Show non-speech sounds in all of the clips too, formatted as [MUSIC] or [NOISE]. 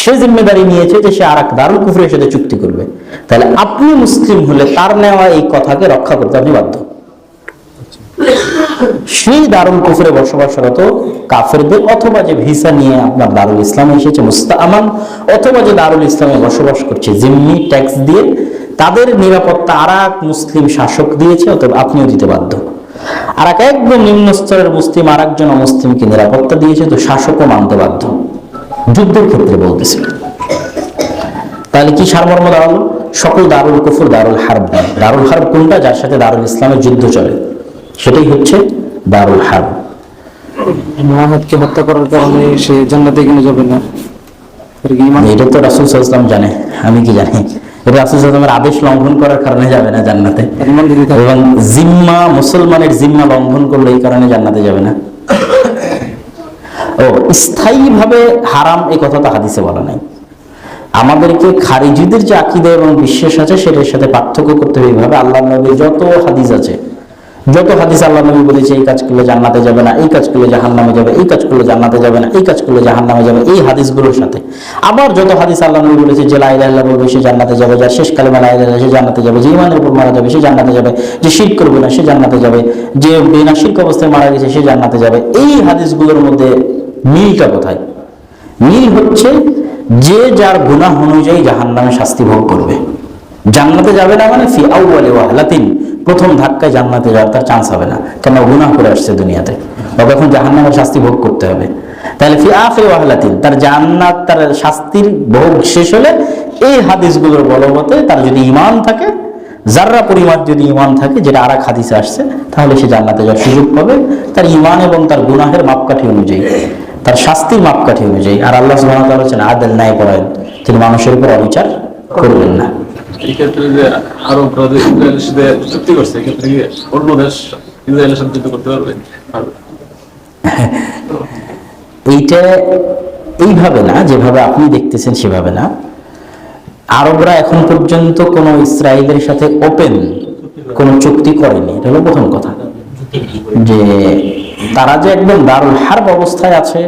সে জিম্মেদারি নিয়েছে যে সে আর এক দারুল কুফরের সাথে চুক্তি করবে। তাহলে আপনি মুসলিম হলে তার নেওয়া এই কথাকে রক্ষা করতে আপনি বাধ্য। সেই দারুল কুফরে বসবাসরত কাফেরদের অথবা যে ভিসা নিয়ে আপনার দারুল ইসলামে এসেছে মুস্তামান অথবা যে দারুল ইসলামে বসবাস করছে, জিম্মি ট্যাক্স দিয়ে তাদের নিরাপত্তা আর মুসলিম শাসক দিয়েছে অথবা আপনিও দিতে বাধ্য। আর এক একদম নিম্ন স্তরের মুসলিম আর একজন অমুসলিমকে নিরাপত্তা দিয়েছে, তো শাসকও মানতে বাধ্য। যুদ্ধের ক্ষেত্রে বলতেছি। তাহলে কি সারমর্ম দাঁড়াল সকল দারুল কুফর দারুল হারব দারুল হারব কোনটা? যার সাথে দারুল ইসলামের যুদ্ধ চলে। সেটাই হচ্ছে দারুল হারব। হত্যা করার কারণে সে জান্নাতে কিনে যাবে না? এটা তো রাসুল সাল্লাম জানে। আমি কি জানি? এটা রাসুল সাল্লামের আদেশ লঙ্ঘন করার কারণে যাবে না জান্নাতে। এবং জিম্মা মুসলমানের জিম্মা লঙ্ঘন করলে এই কারণে জান্নাতে যাবে না। ও, স্থায়ীভাবে হারাম এই কথা তো হাদিসে বলা নাই। আমাদেরকে খারিজিদের যে আকিদা এবং বিশ্বাস আছে, সেটার সাথে পার্থক্য করতে হবে এইভাবে। আল্লাহ নবীর যত হাদিস আছে, যত হাদিস আল্লাহ নবী বলেছে, এই কাজ করলে জান্নাতে যাবে না, এই কাজ করলে জাহান নামে যাবে, এই কাজ করলে জান্নাতে যাবে না, এই কাজ করলে জাহান নামে যাবে, এই হাদিসগুলোর সাথে। আবার যত হাদিস আল্লাহ নবী বলেছে যে লাই লাইলা বলবে, সে জান্নাতে যাবে, যার শেষ কালেমা লাই লাইলা সে জান্নাতে যাবে, যে ইমানের উপর মারা যাবে, সে জান্নাতে যাবে, যে শির করবে না, সে জান্নাতে যাবে, যে বিনা শির্ক অবস্থায় মারা গেছে, সে জান্নাতে যাবে। এই হাদিসগুলোর মধ্যে মিলটা কোথায়? মিল হচ্ছে যে যার গুনাহ অনুযায়ী জাহান নামে শাস্তি ভোগ করবে। জান্নাতে যাবে না মানে ফি আউয়ালি ওয়াহলাতিন, প্রথম ধাক্কায় জান্নাতে যাওয়ার তার চান্স হবে না। কেন? গুনাহ করে আসছে দুনিয়াতে। বা তখন জাহান্নামের শাস্তি ভোগ করতে হবে। তাহলে ফি আখির ওয়াহলাতিন, তার জান্নাত, তার শাস্তির ভোগ শেষ হলে এই হাদিসগুলোর বলবতে তার যদি ইমান থাকে, যার্রা পরিমাণ যদি ইমান থাকে, যেটা আর এক হাদিসে আসছে, তাহলে সে জান্নাতে যাওয়ার সুযোগ পাবে। তার ইমান এবং তার গুনাহের মাপকাঠি অনুযায়ী। তার শাস্তির মাপকাঠি অনুযায়ী। আর আল্লাহ হচ্ছেন আদেল ন্যায় পরায়ণ। তিনি মানুষের উপর অবিচার করবেন না। এই ক্ষেত্রে যে আরবরা যে ইসরায়েলের সাথে চুক্তি করছে এক্ষেত্রে কি অন্য দেশ ইসরায়েলের সাথে যুদ্ধ করতে পারবে? পারবে। [LAUGHS] এইটা এইভাবে না যেভাবে আপনি দেখতেছেন সেভাবে না। আরবরা এখন পর্যন্ত কোনো ইসরায়েলের সাথে ওপেন কোনো চুক্তি করেনি। এটা হলো প্রথম কথা। যে তারা যে একদম দারুল হার্ব অবস্থায় আছে,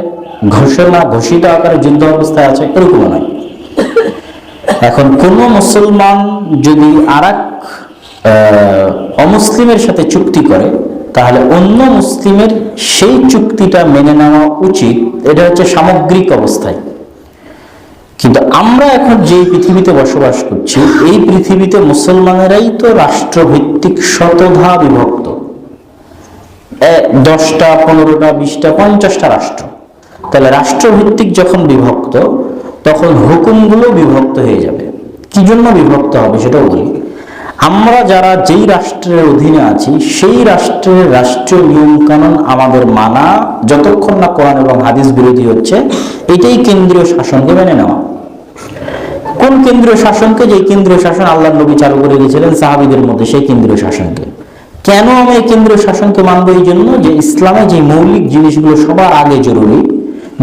ঘোষণা ঘোষিত আকারে যুদ্ধ অবস্থায় আছে এরকম নয়। এখন কোন মুসলমান যদি আর অমুসলিমের সাথে চুক্তি করে, তাহলে অন্য মুসলিমের সেই চুক্তিটা মেনে নেওয়া উচিত। এটা হচ্ছে সামগ্রিক অবস্থায়। কিন্তু আমরা এখন যে পৃথিবীতে বসবাস করছি, এই পৃথিবীতে মুসলমানেরাই তো রাষ্ট্রভিত্তিক শতধা বিভক্ত। দশটা, পনেরোটা, বিশটা, পঞ্চাশটা রাষ্ট্র। তাহলে রাষ্ট্রভিত্তিক যখন বিভক্ত, তখন হুকুমগুলো বিভক্ত হয়ে যাবে। কি জন্য বিভক্ত হবে সেটাও বলি। আমরা যারা যেই রাষ্ট্রের অধীনে আছি, সেই রাষ্ট্রের রাষ্ট্রীয় নিয়ম কানুন আমাদের মানা, যতক্ষণ না কোরআন এবং হাদিস বিরোধী হচ্ছে, এটাই কেন্দ্রীয় শাসনকে মেনে নেওয়া। কোন কেন্দ্রীয় শাসনকে? যে কেন্দ্রীয় শাসন আল্লাহ নবী চালু করে গেছিলেন সাহাবিদের মধ্যে, সেই কেন্দ্রীয় শাসনকে। কেন আমি এই কেন্দ্রীয় শাসনকে মানবো এই জন্য যে ইসলামে যে মৌলিক জিনিসগুলো সবার আগে জরুরি,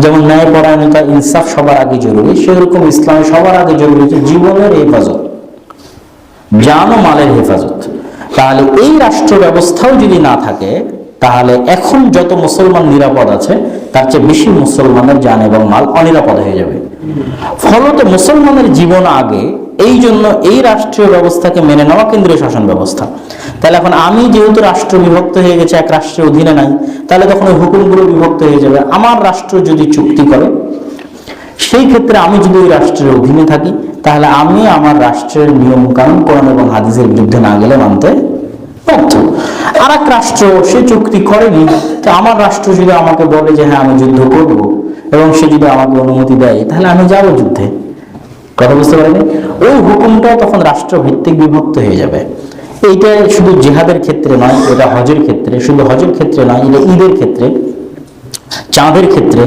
যেমন ন্যায়পরায়ণতা, ইনসাফ সবার আগে জরুরি, সেরকম ইসলামে সবার আগে জরুরি হচ্ছে জীবনের হেফাজত জান ও মালের হেফাজত। তাহলে এই রাষ্ট্র ব্যবস্থাও যদি না থাকে, তাহলে এখন যত মুসলমান নিরাপদ আছে, তার চেয়ে বেশি মুসলমানের জান এবং মাল অনিরাপদ হয়ে যাবে। ফলত মুসলমানের জীবন আগে এই জন্য এই রাষ্ট্রীয় ব্যবস্থাকে মেনে নেওয়া কেন্দ্রীয় শাসন ব্যবস্থা। তাহলে এখন আমি যেহেতু রাষ্ট্র বিভক্ত হয়ে গেছে, এক রাষ্ট্রের অধীনে নাই, তাহলে তখন ওই হুকুমগুলো বিভক্ত হয়ে যাবে। আমার রাষ্ট্র যদি চুক্তি করে, সেই ক্ষেত্রে আমি যদি ওই রাষ্ট্রের অধীনে থাকি, তাহলে আমি আমার রাষ্ট্রের নিয়ম কানুন কোরআন এবং হাদিসের বিরুদ্ধে না গেলে মানতে বাধ্য আর এক রাষ্ট্র, সে চুক্তি করেনি, তো আমার রাষ্ট্র যদি আমাকে বলে যে হ্যাঁ আমি যুদ্ধ করব এবং সে যদি আমাকে অনুমতি দেয়, তাহলে আমি যাব যুদ্ধে। কথা বুঝতে পারেনি? ওই হুকুমটাও তখন রাষ্ট্রভিত্তিক বিভক্ত হয়ে যাবে। এইটা শুধু জিহাদের ক্ষেত্রে নয়, এটা হজের ক্ষেত্রে। শুধু হজের ক্ষেত্রে নয়, এটা ঈদের ক্ষেত্রে, চাঁদের ক্ষেত্রে।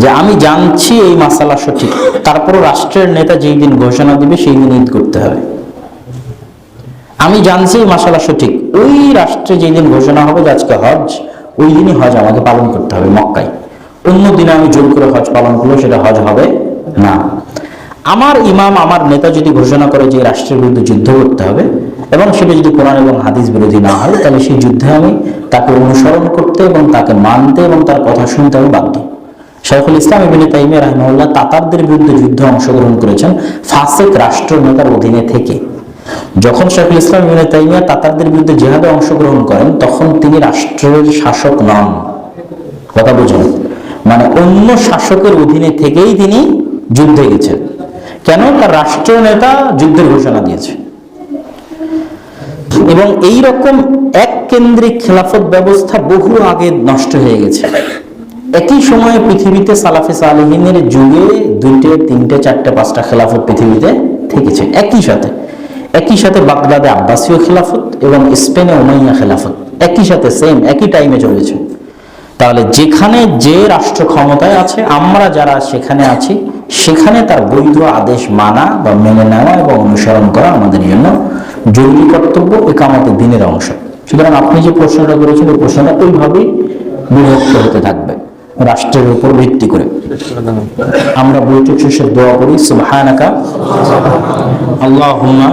যে আমি জানছি এই মাসালা সঠিক, তারপরও রাষ্ট্রের নেতা যেই দিন ঘোষণা দিবে, সেই দিন ঈদ করতে হবে। আমি জানছি এই মাসালা সঠিক, ওই রাষ্ট্রে যেই দিন ঘোষণা হবে যে আজকে হজ, ওই দিনই হজ আমাকে পালন করতে হবে মক্কায়। অন্য দিনে আমি জোর করে হজ পালন করলে সেটা হজ হবে আমার ইমাম, আমার নেতা যদি ঘোষণা করে যে রাষ্ট্রের বিরুদ্ধে যুদ্ধ করতে হবে এবং সেটা যদি কোরআন এবং হাদিস বিরোধী না হয়, তাহলে সেই যুদ্ধে আমি তাকে অনুসরণ করতে এবং তাকে মানতে এবং তার কথা শুনতে আমি বাধ্য। শাইখুল ইসলাম ইবিন তাইমিয়া রাহিমাহুল্লাহ তাতারদের বিরুদ্ধে যুদ্ধে অংশগ্রহণ করেছেন ফাসেক রাষ্ট্র নেতার অধীনে থেকে। যখন শাইখুল ইসলাম ইবিন তাইমিয়া তাতারদের বিরুদ্ধে জেহাদে অংশগ্রহণ করেন, তখন তিনি রাষ্ট্রের শাসক নন। কথা বুঝুন মানে অন্য শাসকের অধীনে থেকেই তিনি যুদ্ধে গেছেন। কেন? তার রাষ্ট্র নেতা যুদ্ধের ঘোষণা দিয়েছে। এবং এই রকম এক কেন্দ্রিক খেলাফত ব্যবস্থা বহু আগে নষ্ট হয়ে গেছে। একই সময়ে পৃথিবীতে সালাফে সালেহিনের যুগে দুইটে, তিনটে, চারটে, পাঁচটা খেলাফত পৃথিবীতে থেকেছে। একই সাথে। একই সাথে বাগদাদে আব্বাসীয় খেলাফত এবং স্পেনে ওমাইয়া খেলাফত। একই সাথে সেম একই টাইমে চলেছে। তাহলে যেখানে যে রাষ্ট্র ক্ষমতায় আছে, আমরা যারা সেখানে আছি, সেখানে তার বৈধ আদেশ মানা বা মেনে নেওয়া এবং অনুসরণ করা আমাদের জন্য জরুরি কর্তব্য একামতের দিনের অংশ। সুতরাং আপনি যে প্রশ্নটা করেছেন ওই প্রশ্নটা ওইভাবেই বিভক্ত হতে থাকবে, রাষ্ট্রের উপর ভিত্তি করে। আমরা বৈঠক শেষে দোয়া করি, সুবহানাকা, আল্লাহুম্মা